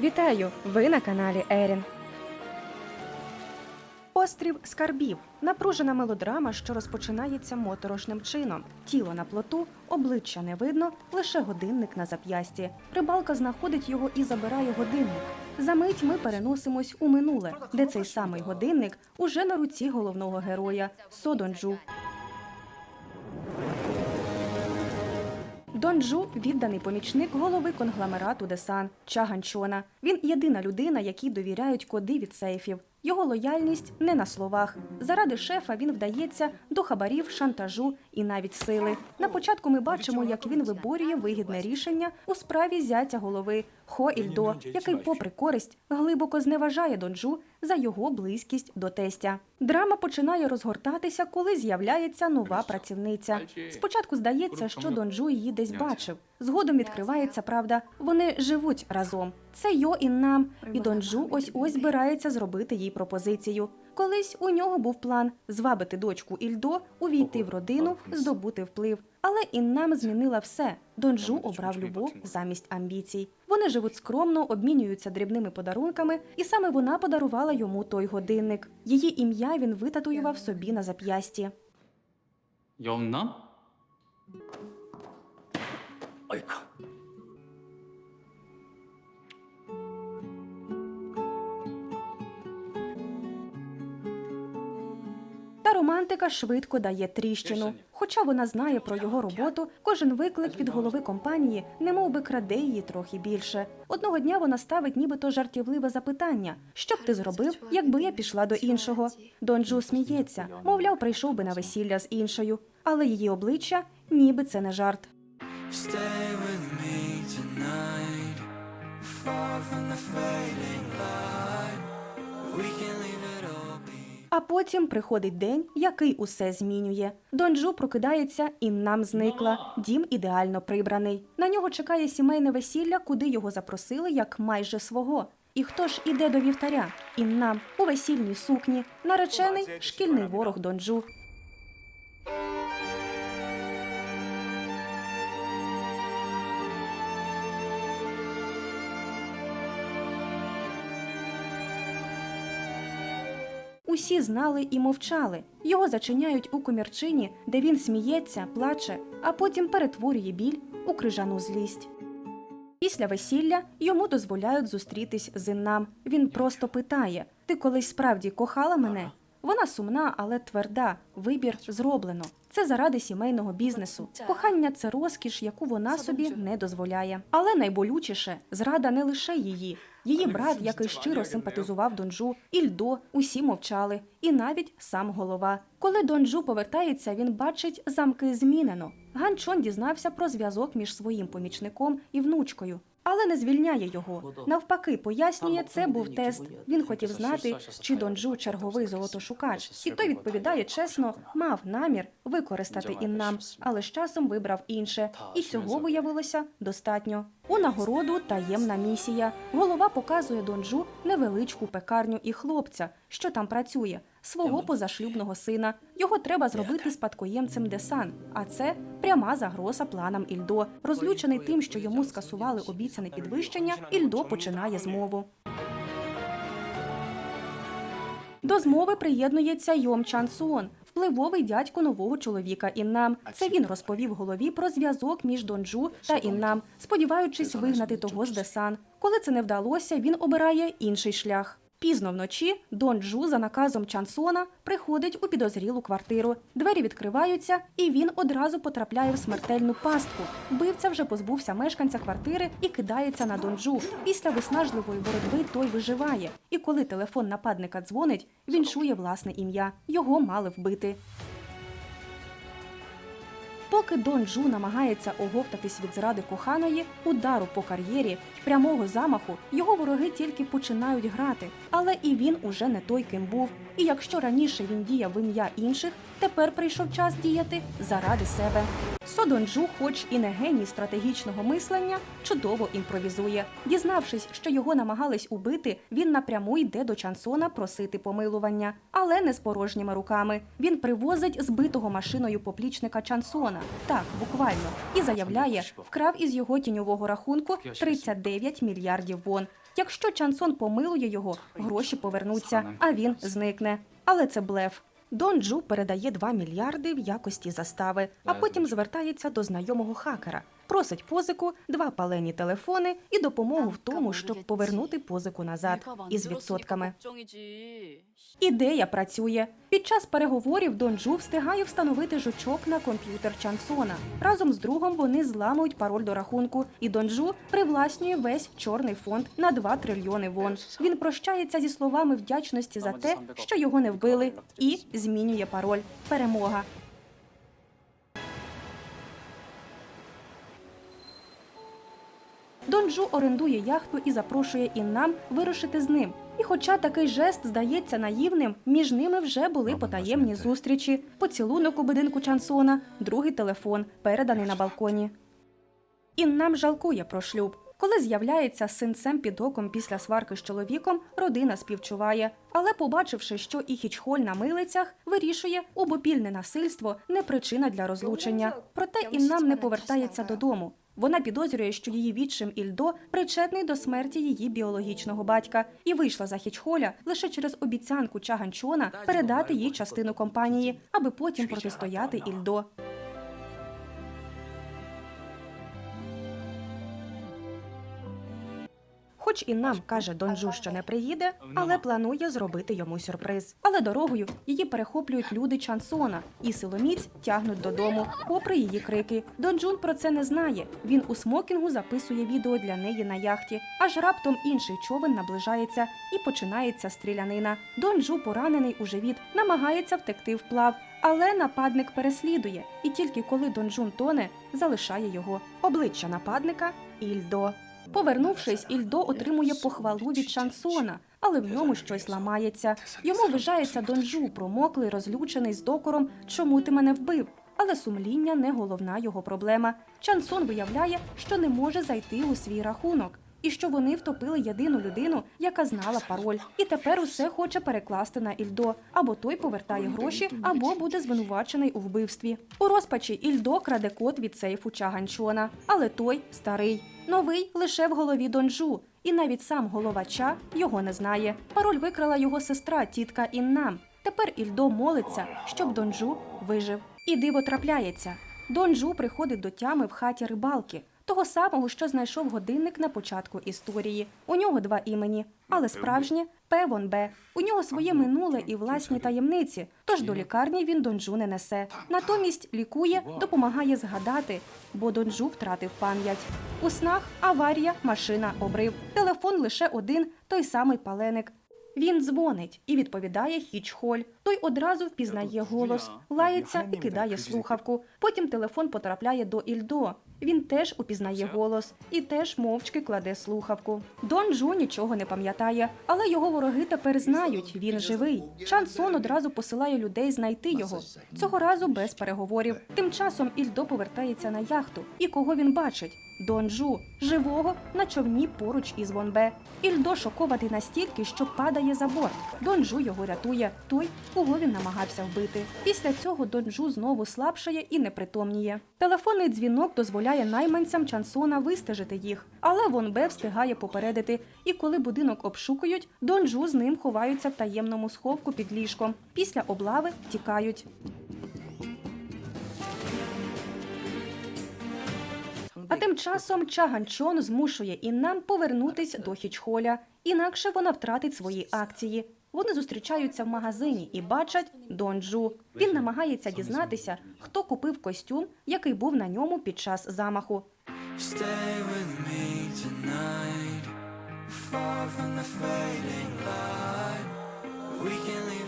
Вітаю! Ви на каналі Ерін. Острів скарбів напружена мелодрама, що розпочинається моторошним чином. Тіло на плоту, обличчя не видно, лише годинник на зап'ясті. Рибалка знаходить його і забирає годинник. За мить ми переносимось у минуле, де цей самий годинник уже на руці головного героя Содонджу. Донджу відданий помічник голови конгломерату Десан Чаганчона. Він єдина людина, якій довіряють коди від сейфів. Його лояльність не на словах. Заради шефа він вдається до хабарів, шантажу і навіть сили. На початку ми бачимо, як він виборює вигідне рішення у справі зятя голови Хо Ільдо, який, попри користь, глибоко зневажає Донджу за його близькість до тестя. Драма починає розгортатися, коли з'являється нова працівниця. Спочатку здається, що Донджу її десь бачив. Згодом відкривається правда. Вони живуть разом. Це Йо і нам, і Донджу ось ось збирається зробити їй пропозицію. Колись у нього був план звабити дочку Ільдо, увійти в родину, здобути вплив. Але Іннам змінила все. Донджу обрав любов замість амбіцій. Вони живуть скромно, обмінюються дрібними подарунками, і саме вона подарувала йому той годинник. Її ім'я він витатуював собі на зап'ясті. Йовна? Ойко. Та романтика швидко дає тріщину. Хоча вона знає про його роботу, кожен виклик від голови компанії немов би краде її трохи більше. Одного дня вона ставить нібито жартівливе запитання: що б ти зробив, якби я пішла до іншого? Донджу сміється, мовляв, прийшов би на весілля з іншою, але її обличчя ніби це не жарт. Stay with me tonight, far from the fading потім приходить день, який усе змінює. Донджу прокидається і нам зникла. Дім ідеально прибраний. На нього чекає сімейне весілля, куди його запросили як майже свого. І хто ж іде до вівтаря? Іннам у весільній сукні, наречений шкільний ворог Донджу. Усі знали і мовчали. Його зачиняють у комірчині, де він сміється, плаче, а потім перетворює біль у крижану злість. Після весілля йому дозволяють зустрітись з Іннам. Він просто питає: Ти колись справді кохала мене? Вона сумна, але тверда. Вибір зроблено. Це заради сімейного бізнесу. Кохання це розкіш, яку вона собі не дозволяє. Але найболючіше зрада не лише її. Її брат, який щиро симпатизував Донджу, Ільдо, усі мовчали, і навіть сам голова. Коли Донджу повертається, він бачить замки змінено. Ганчон дізнався про зв'язок між своїм помічником і внучкою. Але не звільняє його. Навпаки, пояснює, це був тест. Він хотів знати, чи Донджу черговий золотошукач. І той відповідає чесно, мав намір використати іннам, але з часом вибрав інше. І цього виявилося достатньо. У нагороду таємна місія. Голова показує Донджу невеличку пекарню і хлопця, що там працює, свого позашлюбного сина. Його треба зробити спадкоємцем Десан. А це пряма загроза планам Ільдо. Розлючений тим, що йому скасували обіцяне підвищення, Ільдо починає змову. До змови приєднується Йом Чан Суон, впливовий дядько нового чоловіка Іннам. Це він розповів голові про зв'язок між Донджу та Іннам, сподіваючись вигнати того з Десан. Коли це не вдалося, він обирає інший шлях. Пізно вночі Дон Джу за наказом Чансона приходить у підозрілу квартиру. Двері відкриваються, і він одразу потрапляє в смертельну пастку. Вбивця вже позбувся мешканця квартири і кидається на Дон Джу. Після виснажливої боротьби той виживає. І коли телефон нападника дзвонить, він чує власне ім'я. Його мали вбити. Поки Дон Джу намагається оговтатись від зради коханої, удару по кар'єрі й прямого замаху, його вороги тільки починають грати. Але і він уже не той, ким був. І якщо раніше він діяв в ім'я інших, тепер прийшов час діяти заради себе. Со Донджу, хоч і не геній стратегічного мислення, чудово імпровізує. Дізнавшись, що його намагались убити, він напряму йде до Чансона просити помилування, але не з порожніми руками. Він привозить збитого машиною поплічника Чансона, так буквально, і заявляє, вкрав із його тіньового рахунку 39 мільярдів вон. Якщо Чансон помилує його, гроші повернуться, а він зникне. Але це блеф. Дон Джу передає 2 мільярди в якості застави, а потім звертається до знайомого хакера, просить позику, два палені телефони і допомогу в тому, щоб повернути позику назад із відсотками. Ідея працює. Під час переговорів Дон Джу встигає встановити жучок на комп'ютер Чансона. Разом з другом вони зламують пароль до рахунку, і Дон Джу привласнює весь чорний фонд на 2 трильйони вон. Він прощається зі словами вдячності за те, що його не вбили, і змінює пароль. Перемога. Дон Джу орендує яхту і запрошує Іннам вирушити з ним. І хоча такий жест здається наївним, між ними вже були потаємні зустрічі, поцілунок у будинку Чансона, другий телефон, переданий на балконі. Іннам жалкує про шлюб. Коли з'являється з синцем під оком після сварки з чоловіком, родина співчуває. Але, побачивши, що і Хічхоль на милицях, вирішує, обопільне насильство не причина для розлучення. Проте Іннам не повертається додому. Вона підозрює, що її відчим Ільдо причетний до смерті її біологічного батька і вийшла за Хічхоля лише через обіцянку Чаганчона передати їй частину компанії, аби потім протистояти Ільдо. Хоч і нам каже Донджу, що не приїде, але планує зробити йому сюрприз. Але дорогою її перехоплюють люди Чансона і силоміць тягнуть додому, попри її крики. Донджун про це не знає. Він у смокінгу записує відео для неї на яхті. Аж раптом інший човен наближається і починається стрілянина. Донджу, поранений у живіт, намагається втекти вплав. Але нападник переслідує, і тільки коли Донджун тоне, залишає його. Обличчя нападника Ільдо. Повернувшись, Ільдо отримує похвалу від шансона, але в ньому щось ламається. Йому вижається Донжу, промоклий, розлючений з докором, чому ти мене вбив. Але сумління не головна його проблема. Чансон виявляє, що не може зайти у свій рахунок. І що вони втопили єдину людину, яка знала пароль, і тепер усе хоче перекласти на Ільдо. Або той повертає гроші, або буде звинувачений у вбивстві. У розпачі Ільдо краде код від сейфу Чаганчона, але той старий. Новий лише в голові Донжу, і навіть сам голова Ча його не знає. Пароль викрала його сестра, тітка Іннам. Тепер Ільдо молиться, щоб Донжу вижив. І диво трапляється. Донжу приходить до тями в хаті рибалки, того самого, що знайшов годинник на початку історії. У нього два імені, але справжнє Певон Б. У нього своє минуле і власні таємниці, тож до лікарні він Донжу не несе. Натомість лікує, допомагає згадати, бо Донжу втратив пам'ять. У снах аварія, машина, обрив. Телефон лише один, той самий паленик. Він дзвонить і відповідає Хічхоль. Той одразу впізнає голос, лається і кидає слухавку. Потім телефон потрапляє до Ільдо. Він теж упізнає голос і теж мовчки кладе слухавку. Дон Джу нічого не пам'ятає, але його вороги тепер знають, він живий. Чан Сон одразу посилає людей знайти його. Цього разу без переговорів. Тим часом Ільдо повертається на яхту. І кого він бачить? Дон Джу, живого на човні поруч із Вонбе. Ільдо шокований настільки, що падає за борт. Дон Джу його рятує, той, кого він намагався вбити. Після цього Дон Джу знову слабшає і непритомніє. Телефонний дзвінок дозволяє найманцям Чансона вистежити їх, але Вонбе встигає попередити. І коли будинок обшукують, Дон Джу з ним ховаються в таємному сховку під ліжком. Після облави тікають. Тим часом Чаганчон змушує Іннам повернутись до Хічхоля, інакше вона втратить свої акції. Вони зустрічаються в магазині і бачать Донджу. Він намагається дізнатися, хто купив костюм, який був на ньому під час замаху. We can leave